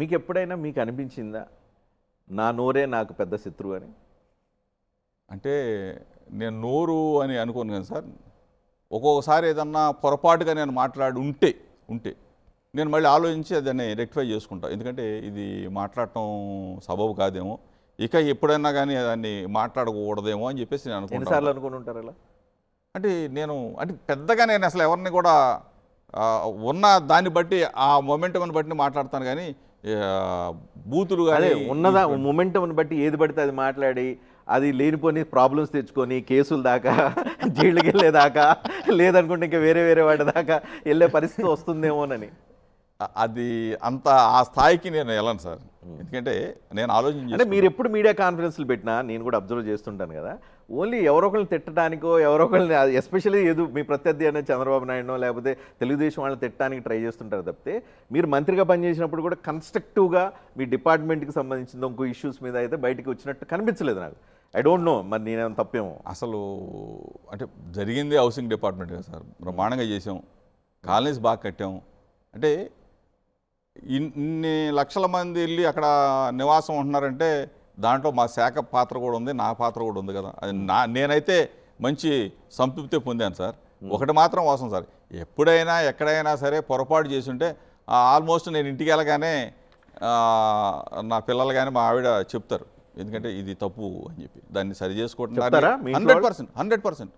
మీకు ఎప్పుడైనా మీకు అనిపించిందా నా నోరే నాకు పెద్ద శత్రువు అని? అంటే నేను నోరు అని అనుకోను కదా సార్. ఒక్కొక్కసారి ఏదన్నా పొరపాటుగా నేను మాట్లాడి ఉంటే ఉంటే నేను మళ్ళీ ఆలోచించి దాన్ని రెక్టిఫై చేసుకుంటా. ఎందుకంటే ఇది మాట్లాడటం సబబు కాదేమో. ఇక ఎప్పుడైనా కానీ దాన్ని మాట్లాడకూడదేమో అని చెప్పేసి నేను అనుకుంటాను అనుకుని ఉంటారు అలా? అంటే నేను అంటే పెద్దగా నేను అసలు ఎవరిని కూడా ఉన్న దాన్ని బట్టి ఆ మొమెంటం బట్టి మాట్లాడతాను కానీ బూతులు అదే కానీ ఉన్నదా మొమెంటం బట్టి ఏది పడితే అది మాట్లాడి అది లేనిపోని ప్రాబ్లమ్స్ తెచ్చుకొని కేసుల దాకా జైలుకి వెళ్ళేదాకా లేదనుకుంటే ఇంకా వేరే వేరే వాటి దాకా వెళ్ళే పరిస్థితి వస్తుందేమోనని. అది అంత ఆ స్థాయికి నేను వెళ్ళను సార్. ఎందుకంటే నేను ఆలోచన అంటే మీరు ఎప్పుడు మీడియా కాన్ఫరెన్స్లు పెట్టినా నేను కూడా అబ్జర్వ్ చేస్తుంటాను కదా. ఓన్లీ ఎవరో ఒకరిని తిట్టడానికో ఎవరో ఒకరిని ఎస్పెషల్లీ ఏదో మీ ప్రత్యర్థి అనే చంద్రబాబు నాయుడునో లేకపోతే తెలుగుదేశం వాళ్ళని తిట్టడానికి ట్రై చేస్తుంటారు తప్పితే మీరు మంత్రిగా పనిచేసినప్పుడు కూడా కన్స్ట్రక్టివ్గా మీ డిపార్ట్మెంట్కి సంబంధించిన ఇంకో ఇష్యూస్ మీద అయితే బయటికి వచ్చినట్టు కనిపించలేదు నాకు. ఐ డోంట్ నో మరి నేనేం తప్పేమో. అసలు అంటే జరిగింది హౌసింగ్ డిపార్ట్మెంట్ కదా సార్. బ్రహ్మాండంగా చేసాం కాలనీస్ బాగా కట్టాం. అంటే ఇన్ని లక్షల మంది వెళ్ళి అక్కడ నివాసం ఉంటున్నారంటే దాంట్లో మా శాఖ పాత్ర కూడా ఉంది నా పాత్ర కూడా ఉంది కదా. అది నా నేనైతే మంచి సంతృప్తి పొందాను సార్. ఒకటి మాత్రం అవసరం సార్. ఎప్పుడైనా ఎక్కడైనా సరే పొరపాటు చేసుంటే ఆల్మోస్ట్ నేను ఇంటికి వెళ్ళగానే నా పిల్లలు కానీ మా ఆవిడ చెప్తారు. ఎందుకంటే ఇది తప్పు అని చెప్పి. దాన్ని సరి? చేసుకుంటున్నారు హండ్రెడ్? Percent hundred percent.